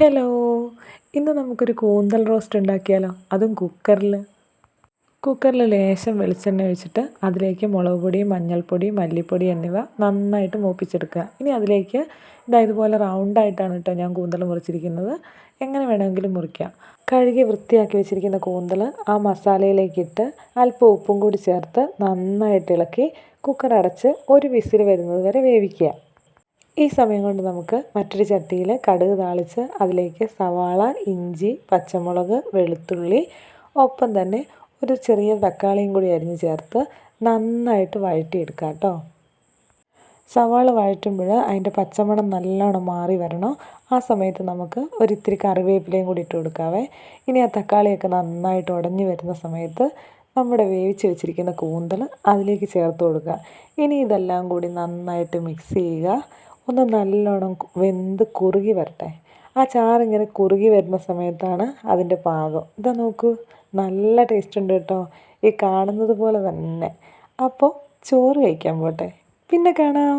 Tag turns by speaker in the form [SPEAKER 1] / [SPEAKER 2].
[SPEAKER 1] Hello ഇന്ന് നമുക്കൊരു കൂന്തൽ റോസ്റ്റ് ഉണ്ടാക്കിയാലോ? അതും കുക്കറിൽ കുക്കറിൽ ലേശം വെളിച്ചെണ്ണ ഒഴിച്ചിട്ട് അതിലേക്ക് മുളക് പൊടി മഞ്ഞൾപ്പൊടി മല്ലിപ്പൊടി എന്നിവ നന്നായിട്ട് മൂപ്പിച്ചെടുക്കുക. ഇനി അതിലേക്ക് ഇതാ ഇതുപോലെ റൗണ്ടായിട്ടാണ് കേട്ടോ ഞാൻ കൂന്തൽ മുറിച്ചിരിക്കുന്നത്. എങ്ങനെ വേണമെങ്കിലും മുറിക്കാം. കഴുകി വൃത്തിയാക്കി വെച്ചിരിക്കുന്ന കൂന്തൽ ആ മസാലയിലേക്കിട്ട് അല്പം ഉപ്പും കൂടി ചേർത്ത് നന്നായിട്ട് ഇളക്കി കുക്കർ അടച്ച് ഒരു വിസിൽ വരുന്നത് വരെ വേവിക്കുക. ഈ സമയം കൊണ്ട് നമുക്ക് മറ്റൊരു ചട്ടിയിൽ കടുക് താളിച്ച് അതിലേക്ക് സവാള ഇഞ്ചി പച്ചമുളക് വെളുത്തുള്ളി ഒപ്പം തന്നെ ഒരു ചെറിയ തക്കാളിയും കൂടി അരിഞ്ഞ് ചേർത്ത് നന്നായിട്ട് വഴറ്റിയെടുക്കുക കേട്ടോ. സവാള വഴറ്റുമ്പോൾ അതിന്റെ പച്ചമണം നല്ലോണം മാറി വരണം. ആ സമയത്ത് നമുക്ക് ഒരിത്തിരി കറിവേപ്പിലയും കൂടി ഇട്ട് കൊടുക്കാവേ. ഇനി ആ തക്കാളിയൊക്കെ നന്നായിട്ട് ഉടഞ്ഞു വരുന്ന സമയത്ത് നമ്മുടെ വേവിച്ച് വെച്ചിരിക്കുന്ന കൂന്തൽ അതിലേക്ക് ചേർത്ത് കൊടുക്കുക. ഇനി ഇതെല്ലാം കൂടി നന്നായിട്ട് മിക്സ് ചെയ്യുക. ഒന്ന് നല്ലോണം വെന്ത് കുറുകി വരട്ടെ. ആ ചാറിങ്ങനെ കുറുകി വരുന്ന സമയത്താണ് അതിന്റെ പാകം. ഇതാ നോക്കൂ നല്ല ടേസ്റ്റ് ഉണ്ട് കേട്ടോ. ഈ കാണുന്നത് പോലെ തന്നെ. അപ്പോൾ ചോറ് കഴിക്കാൻ പോട്ടെ. പിന്നെ കാണാം.